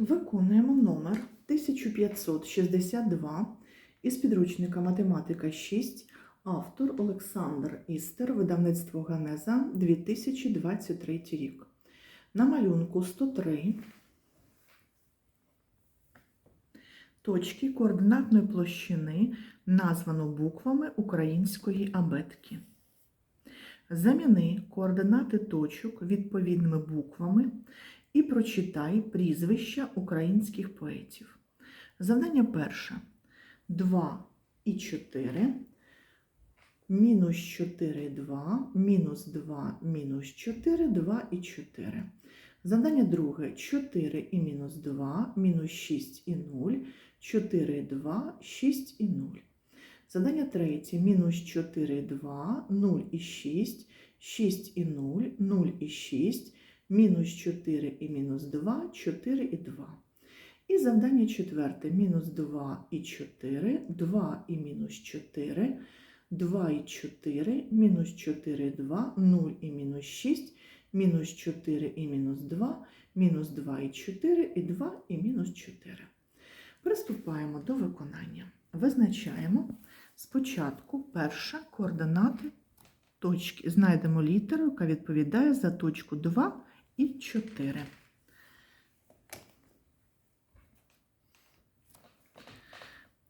Виконуємо номер 1562 із підручника Математика 6, автор Олександр Істер, видавництво Ганеза 2023 рік. На малюнку 103 точки координатної площини названо буквами української абетки. Заміни координати точок відповідними буквами і прочитай прізвища українських поетів. Завдання перше. 2 і 4. Мінус 4, 2, мінус 2, мінус 4, 2 і 4. Завдання друге. 4 і мінус 2, мінус 6 і 0, 4, 2, 6 і 0. Завдання третє. Мінус 4, 2, 0 і 6, 6 і 0, 0 і 6, мінус 4 і мінус 2, 4 і 2. І завдання четверте. Мінус 2 і 4, 2 і мінус 4, 2 і 4, мінус 4, 2, 0 і мінус 6, мінус 4 і мінус 2, мінус 2 і 4, і 2 і мінус 4. Приступаємо до виконання. Визначаємо спочатку перша координати точки. Знайдемо літеру, яка відповідає за точку 2 і 4.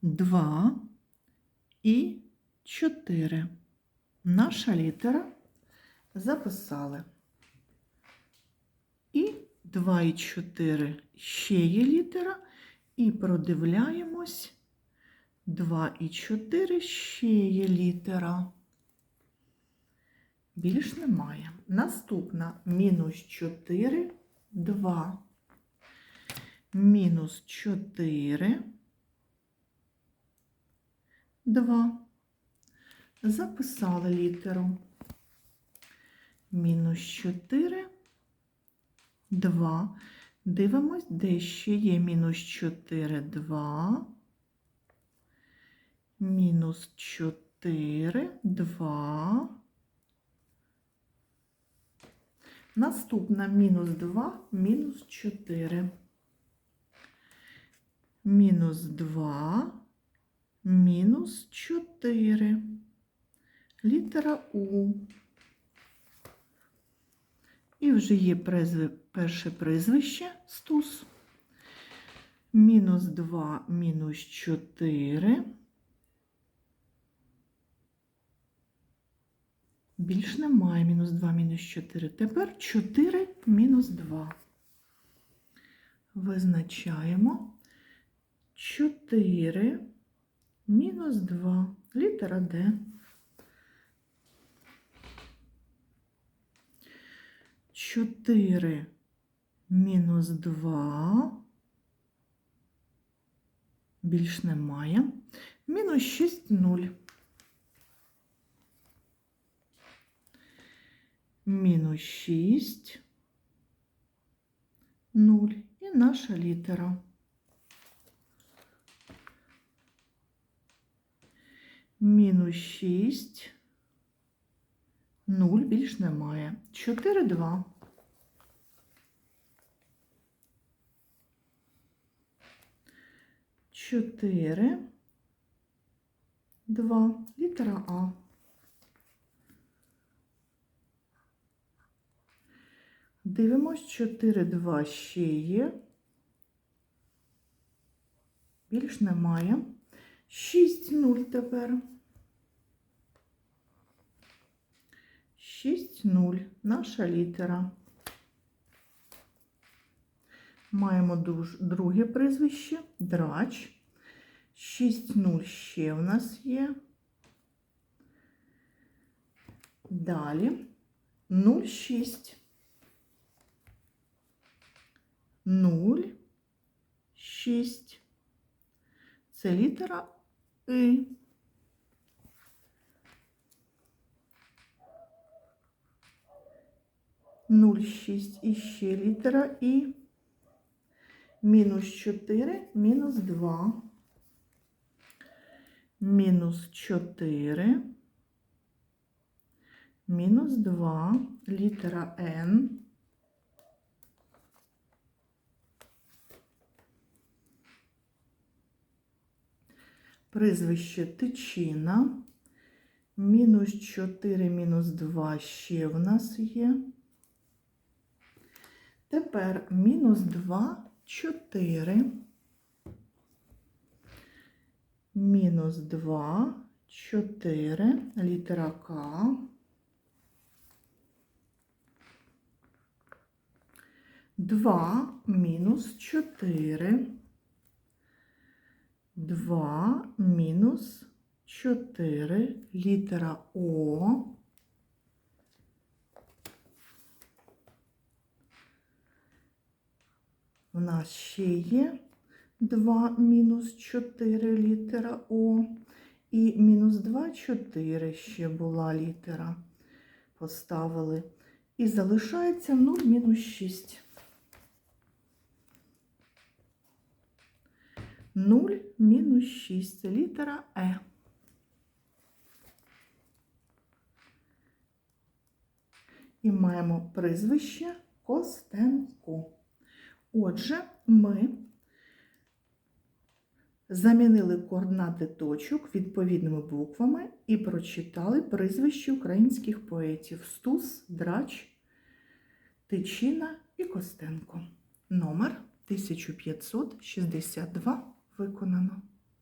Два і 4. Наша літера записали. І 2 і 4 ще є літера. І продивляємось. 2 і 4 ще є літера. Більш немає. Наступна мінус 4, 2. Мінус 4, 2. Записали літеру. Мінус 4, 2. Дивимось, де ще є мінус 4, 2. Мінус 4, 2. Наступна мінус 2, мінус 4. Мінус 2, мінус 4. Літера У. І вже є перше прізвище стус. Мінус 2, мінус 4. Більш немає мінус 2, мінус 4. Тепер 4 мінус 2. Визначаємо 4 мінус 2. Літера Д. 4 мінус 2. Більш немає. Мінус 6, 0. Мінус 6, 0 і наша літера. Мінус 6, 0 більш немає. 4, 2. Чотири, два, літера А. Дивимось 4, 2 ще є. Більш немає. 6, 0 тепер. 6, 0. Наша літера. Маємо друге прізвище драч. 6, 0 ще в нас є. Далі 0, 6. 0, 6. Це літера И. Нуль шість і ще літера І. Мінус 4, мінус 2. Мінус 4. Мінус 2. Літера Н. прізвище Тичина. Мінус 4, мінус 2 ще в нас є. Тепер мінус 2, 4. Мінус 2, 4, літера К. Два мінус 4. 2 мінус 4, літера О. У нас ще є 2 мінус 4 літера О. І мінус 2, 4 ще була літера. Поставили. І залишається 0 мінус 6. 0 мінус 6 це літера Е. І маємо прізвище Костенко. Отже, ми замінили координати точок відповідними буквами і прочитали прізвища українських поетів Стус, Драч, Тичина і Костенко. Номер 1562 виконано.